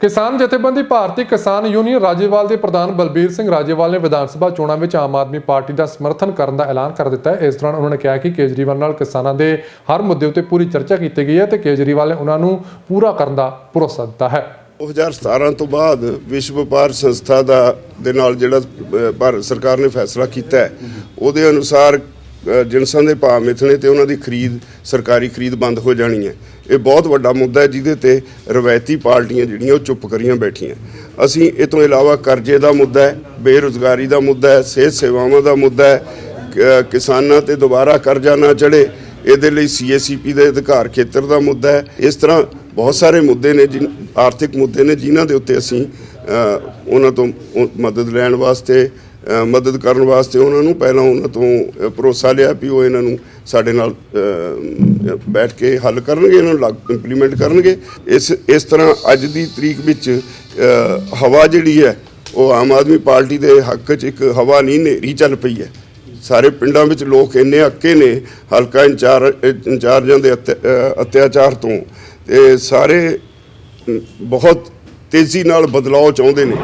ਕਿਸਾਨ ਜਥੇਬੰਦੀ ਭਾਰਤੀ ਕਿਸਾਨ ਯੂਨੀਅਨ ਰਾਜੇਵਾਲ ਦੇ ਪ੍ਰਧਾਨ ਬਲਬੀਰ ਸਿੰਘ ਰਾਜੇਵਾਲ ਨੇ ਵਿਧਾਨ ਸਭਾ ਚੋਣਾਂ ਵਿੱਚ ਆਮ ਆਦਮੀ ਪਾਰਟੀ ਦਾ ਸਮਰਥਨ ਕਰਨ ਦਾ ਐਲਾਨ ਕਰ ਦਿੱਤਾ ਹੈ। ਇਸ ਦੌਰਾਨ ਉਹਨਾਂ ਨੇ ਕਿਹਾ ਕਿ ਕੇਜਰੀਵਾਲ ਨਾਲ ਕਿਸਾਨਾਂ ਦੇ ਹਰ ਮੁੱਦੇ ਉੱਤੇ ਪੂਰੀ ਚਰਚਾ ਕੀਤੀ ਗਈ ਹੈ ਤੇ ਕੇਜਰੀਵਾਲ ਨੇ ਉਹਨਾਂ ਨੂੰ ਪੂਰਾ ਕਰਨ ਦਾ ਭਰੋਸਾ ਦਿੱਤਾ ਹੈ। 2017 ਤੋਂ ਬਾਅਦ ਵਿਸ਼ਵ ਵਪਾਰ ਸੰਸਥਾ ਦਾ ਦੇ ਨਾਲ ਜਿਹੜਾ ਭਾਰਤ ਸਰਕਾਰ ਨੇ ਫੈਸਲਾ ਕੀਤਾ ਹੈ, ਉਹਦੇ ਅਨੁਸਾਰ ਜਿਣਸਾਂ ਦੇ ਭਾਅ ਮਿਥਣੇ ਤੇ ਉਹਨਾਂ ਦੀ ਖਰੀਦ, ਸਰਕਾਰੀ ਖਰੀਦ ਬੰਦ ਹੋ ਜਾਣੀ ਹੈ। ਇਹ ਬਹੁਤ ਵੱਡਾ ਮੁੱਦਾ ਹੈ ਜਿਹਦੇ ਤੇ ਰਵਾਇਤੀ ਪਾਰਟੀਆਂ ਜਿਹੜੀਆਂ ਉਹ ਚੁੱਪ ਕਰੀਆਂ ਬੈਠੀਆਂ। ਅਸੀਂ ਇਹ ਤੋਂ ਇਲਾਵਾ ਕਰਜ਼ੇ ਦਾ ਮੁੱਦਾ ਹੈ, ਬੇਰੁਜ਼ਗਾਰੀ ਦਾ ਮੁੱਦਾ ਹੈ, ਸਿਹਤ ਸੇਵਾਵਾਂ ਦਾ ਮੁੱਦਾ ਹੈ। ਕਿਸਾਨਾਂ ਤੇ ਦੁਬਾਰਾ ਕਰਜ਼ਾ ਨਾ ਚੜੇ ਇਹਦੇ ਲਈ ਸੀਐਸਸੀਪੀ ਦੇ ਅਧਿਕਾਰ ਖੇਤਰ ਦਾ ਮੁੱਦਾ ਹੈ। ਇਸ ਤਰ੍ਹਾਂ ਬਹੁਤ ਸਾਰੇ ਮੁੱਦੇ ਨੇ ਜਿਨ, ਆਰਥਿਕ ਮੁੱਦੇ ਨੇ ਜਿਨ੍ਹਾਂ ਦੇ ਉੱਤੇ ਅਸੀਂ ਉਹਨਾਂ ਤੋਂ ਮਦਦ ਲੈਣ ਵਾਸਤੇ ਮਦਦ ਕਰਨ ਵਾਸਤੇ ਉਹਨਾਂ ਨੂੰ ਪਹਿਲਾਂ ਉਹਨਾਂ ਤੋਂ ਭਰੋਸਾ ਲਿਆ ਵੀ ਉਹ ਇਹਨਾਂ ਨੂੰ ਸਾਡੇ ਨਾਲ ਬੈਠ ਕੇ ਹੱਲ ਕਰਨਗੇ, ਇਹਨਾਂ ਨੂੰ ਇੰਪਲੀਮੈਂਟ ਕਰਨਗੇ। ਇਸ ਇਸ ਤਰ੍ਹਾਂ ਅੱਜ ਦੀ ਤਰੀਕ ਵਿੱਚ ਹਵਾ ਜਿਹੜੀ ਹੈ, ਉਹ ਆਮ ਆਦਮੀ ਪਾਰਟੀ ਦੇ ਹੱਕ 'ਚ ਇੱਕ ਹਵਾ ਨਹੀਂ ਨੇਰੀ ਚੱਲ ਪਈ ਹੈ। ਸਾਰੇ ਪਿੰਡਾਂ ਵਿੱਚ ਲੋਕ ਇੰਨੇ ਅੱਕੇ ਨੇ, ਹਲਕਾ ਇੰਚਾਰ, ਇੰਚਾਰਜਾਂ ਦੇ ਅਤਿ- ਅਤਿਆਚਾਰ ਤੋਂ, ਤੇ ਸਾਰੇ ਬਹੁਤ ਤੇਜ਼ੀ ਨਾਲ ਬਦਲਾਅ ਚਾਹੁੰਦੇ ਨੇ।